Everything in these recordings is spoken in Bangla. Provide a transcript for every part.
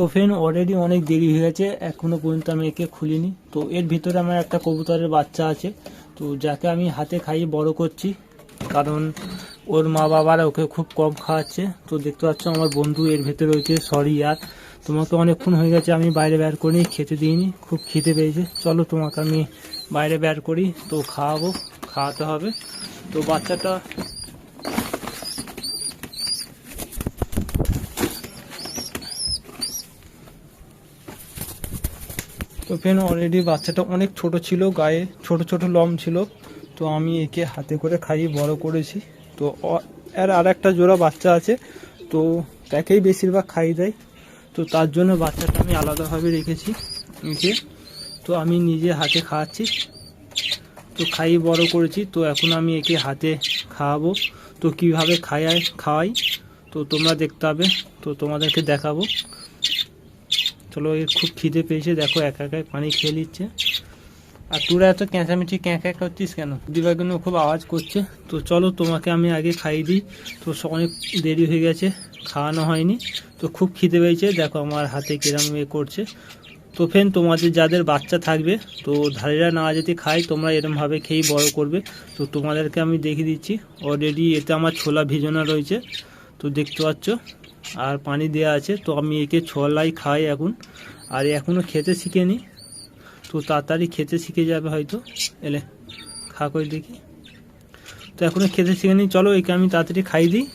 তো ফ্রেন্ড অলরেডি অনেক দেরি হয়ে গেছে, এখনও পর্যন্ত আমি একে খুলিনি। তো এর ভিতরে আমার একটা কবুতরের বাচ্চা আছে। তো যাকে আমি হাতে খাইয়ে বড় করছি, কারণ ওর মা বাবারা ওকে খুব কম খাওয়াচ্ছে। তো দেখতে পাচ্ছ আমার বন্ধু এর ভেতরে রয়েছে সরি আর। তোমাকে অনেকক্ষণ হয়ে গেছে, আমি বাইরে বের করি খেতে দিইনি, খুব খেতে পেয়েছে। চলো তোমাকে আমি বাইরে বের করি, তো খাওয়াবো, খাওয়াতে হবে। তো বাচ্চাটা তো ফ্রেন্ড অলরেডি বাচ্চাটা অনেক ছোট ছিল, গায়ে ছোট ছোট লম ছিল। তো আমি একে হাতে করে খাইয়ে বড় করেছি। তো এর আর একটা জোড়া বাচ্চা আছে, তো তাকেই বেশিরভাগ খাই দেয়। তো তার জন্য বাচ্চাটা আমি আলাদাভাবে রেখেছি একে তো আমি নিজে হাতে খাওয়াচ্ছি। তো খাইয়ে বড় করেছি, তো এখন আমি একে হাতে খাওয়াবো। তো কীভাবে খাওয়াই খাওয়াই, তো তোমরা দেখতে হবে তো তোমাদেরকে দেখাবো। চলো, এর খুব খিদে পেয়েছে। দেখো, একা একাই পানি খেয়ে নিচ্ছে। আর তোরা এত ক্যাঁচামেচি, ক্যাঁ ক্যাঁ করছিস কেন? দিবাগুলো খুব আওয়াজ করছে। তো চলো, তোমাকে আমি আগে খাইয়ে দিই। তো অনেক দেরি হয়ে গেছে, খাওয়ানো হয়নি। তো খুব খিদে পেয়েছে। দেখো, আমার হাতে কিরম এ করছে। তো ফেন তোমাদের যাদের বাচ্চা থাকবে, তো ধারেরা না যদি খায়, তোমরা এরমভাবে খেয়েই বড় করবে। তো তোমাদেরকে আমি দেখিয়ে দিচ্ছি। অলরেডি এতে আমার ছোলা ভিজানো রয়েছে। তো দেখতে পাচ্ছ আর পানি দেওয়া আছে, তো আমি একে ছোলাই খাই এখন। আর এখনও খেতে শিখেনি, তো তাড়াতাড়ি খেতে শিখে যাবে হয়তো। এলে, খা করে দেখি। তো এখনও খেতে শিখেনি, চলো একে আমি তাড়াতাড়ি খাই দিই।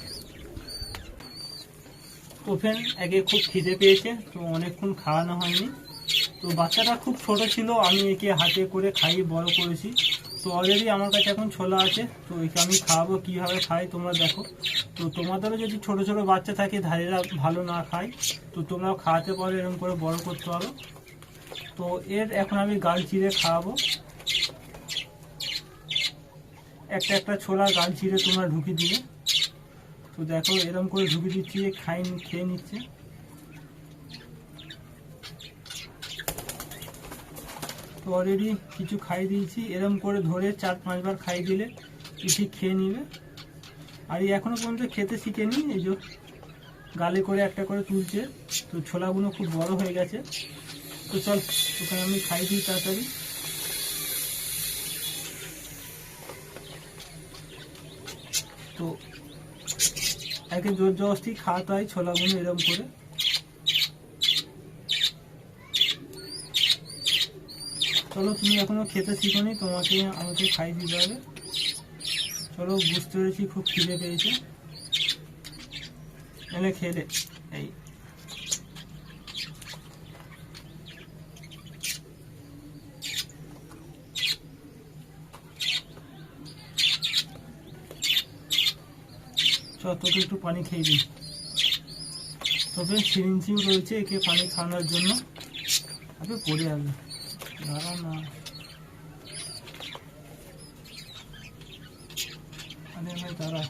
তো ফ্রেন্ড, একে খুব খিদে পেয়েছে, তো অনেকক্ষণ খাওয়ানো হয়নি। তো বাচ্চাটা খুব ছোট ছিল, আমি একে হাতে করে খাইয়ে বড় করেছি। তো অলরেডি আমার কাছে এখন ছোলা আছে, তো একে আমি খাওয়াবো কীভাবে খাই তোমরা দেখো। তো তোমাদেরও যদি ছোট ছোট বাচ্চা থাকে, ধারেরা ভালো না খায়, তো তোমরাও খাওয়াতে পারো এরকম করে বড় করতে পারো। তো এর এখন আমি গাল চিড়ে খাওয়াবো একটা একটা ছোলা গাল চিড়ে তোমরা ঢুকিয়ে দিবে। তো দেখো এরকম করে ঢুকিয়ে দিচ্ছি খাই খেয়ে নিচ্ছে। অলরেডি কিছু খাই দিয়েছি। এরকম করে ধরে চার পাঁচবার খাই দিলে কিছু খেয়ে নিবে? আর এই এখনও পর্যন্ত খেতে শিখেনি এই যে গালে করে একটা করে তুলছে। তো ছোলাগুলো খুব বড় হয়ে গেছে। তো চল, ওখানে আমি খাই দিই তাড়াতাড়ি। তো একে জোর জবস্তি খাওয়াতে হয় ছোলাগুলো এরকম করে। চলো, তুমি এখনও খেতে শিখোনি, তোমাকে আমাকে খাই দিতে হবে। চলো, বুঝতে পেরেছি, খুব খিদে পেয়েছে। এনে খেলে এই। তোকে একটু পানি খেয়ে দিই। তবে সিরিঞ্জিও রয়েছে একে পানি খাওয়ানোর জন্য। আবে পড়ে যাবে দাঁড়া না ভাই দাঁড়া।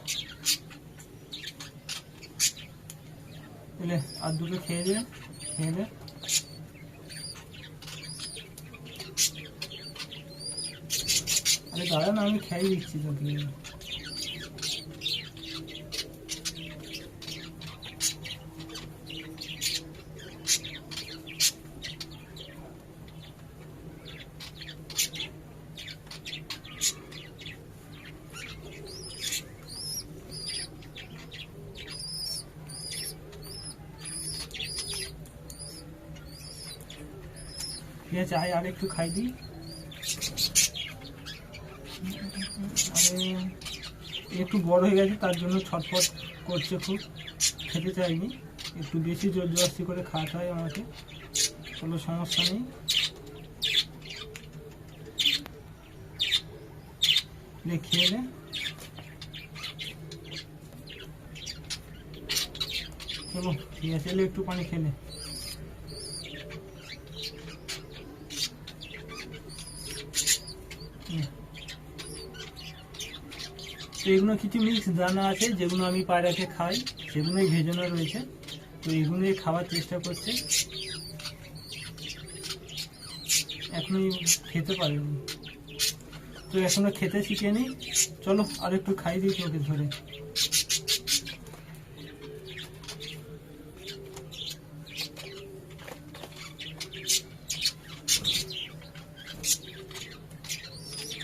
এলে আর দুটো খেয়ে দে খেয়ে দে আরে, দাঁড়া না, আমি খেয়ে দিচ্ছি তোকে। ঠিক আছে আয় আর একটু খাই দিই? একটু বড় হয়ে গেছে, তার জন্য ছটফট করছে খুব। খেতে চাইনি। একটু বেশি জোর জবস্তি করে খাওয়াতে হয় আমাকে। কোনো সমস্যা নেই। খেয়ে নে। চলো, ঠিক আছে একটু পানি খেলে তো এগুলো কিছু মিক্স দানা আছে যেগুলো আমি পায়রাকে খাই সেগুলোই ভেজানো রয়েছে। তো এগুলোই খাওয়ার চেষ্টা করছে। এখনই খেতে পারেনি তো এখনও খেতে শিখেনি। চলো আর একটু খাই দিই তোকে ধরে।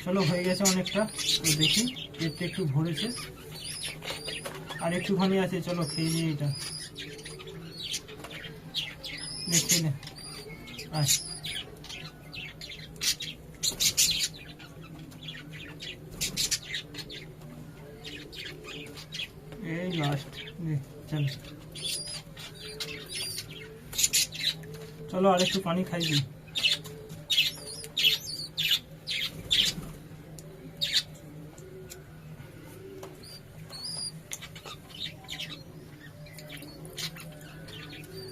চলো হয়ে গেছে অনেকটা। দেখি পেটটা একটু ভরেছে। আর একটুখানি আছে, চলো খেয়ে নিই এটা। খেয়ে নে। এই লাস্ট চল। চলো আর একটু পানি খাই দিই।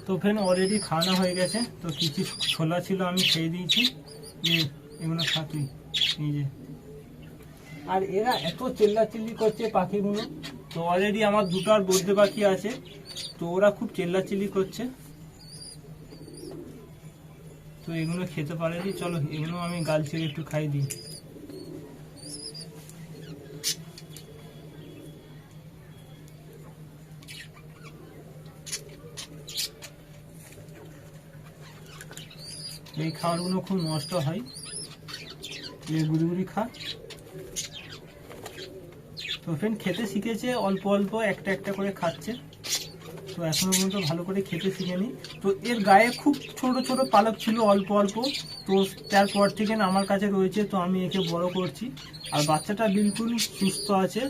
তো ফ্রেন্ড অলরেডি খাওয়ানো হয়ে গেছে। তো কিছু ছোলা ছিল আমি খেয়ে দিয়েছি। যে এগুলো খা তুই নিজে আর এরা এত চেল্লাচিল্লি করছে পাখিগুলো। তো অলরেডি আমার দুটো আর বলতে বাকি আছে। তো ওরা খুব চেল্লাচিল্লি করছে। তো এগুলো খেতে পারেনি। চলো, এগুলো আমি গাল ছেড়ে একটু খাই দিই। এই খাবারগুলো খুব নষ্ট হয়। এই গুড়ি খা। তো ফ্রেন্ড খেতে শিখেছে, অল্প অল্প একটা একটা করে খাচ্ছে। তো এখনও পর্যন্ত ভালো করে খেতে শিখেনি। তো এর গায়ে খুব ছোট ছোট পালক ছিল, অল্প অল্প। তো তারপর থেকে আমার কাছে রয়েছে, তো আমি একে বড় করছি। আর বাচ্চাটা বিলকুল সুস্থ আছে,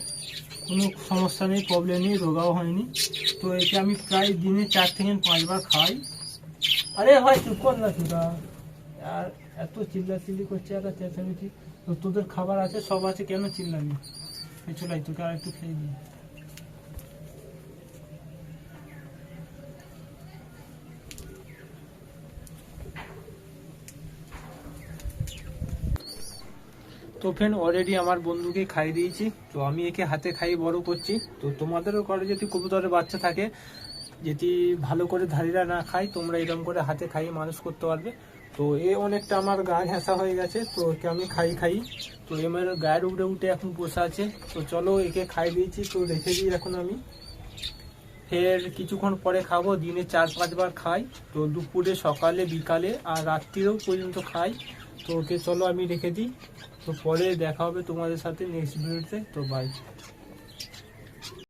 কোনো সমস্যা নেই প্রবলেম নেই, রোগাও হয়নি। তো একে আমি প্রায় দিনে চার থেকে পাঁচবার খাই আরে ভাই, চুপ কর না আর এত চিল্লা চিল্লি করছে চেঁচামেচি। তোদের খাবার আছে, সব আছে, কেন চিল্লাবি? চলাই তোকে আর একটু খেয়ে দিই তো ফ্রেন্ড অলরেডি আমার বন্ধুকে খাই দিয়েছি, তো আমি একে হাতে খাই বড় করছি। তো তোমাদেরও করে যদি কবুতরের বাচ্চা থাকে, যদি ভালো করে ধারিরা না খায়, তোমরা এরকম করে হাতে খাইয়ে মানুষ করতে পারবে। তো এ অনেকটা আমার গা ঘেঁষা হয়ে গেছে, তো একে আমি খাই খাই। তো এবার গায়ের উপরে উঠে এখন বসে আছে। তো চলো একে খাই দিয়েছি, তো রেখে দিই এখন আমি। ফের কিছুক্ষণ পরে খাব, দিনে চার, পাঁচবার খাই। তো দুপুরে, সকালে, বিকালে আর রাত্রিরেও পর্যন্ত খাই। তো ওকে চলো আমি রেখে দিই। তো পরে দেখা হবে তোমাদের সাথে নেক্সট ভিডিওতে তো। বাই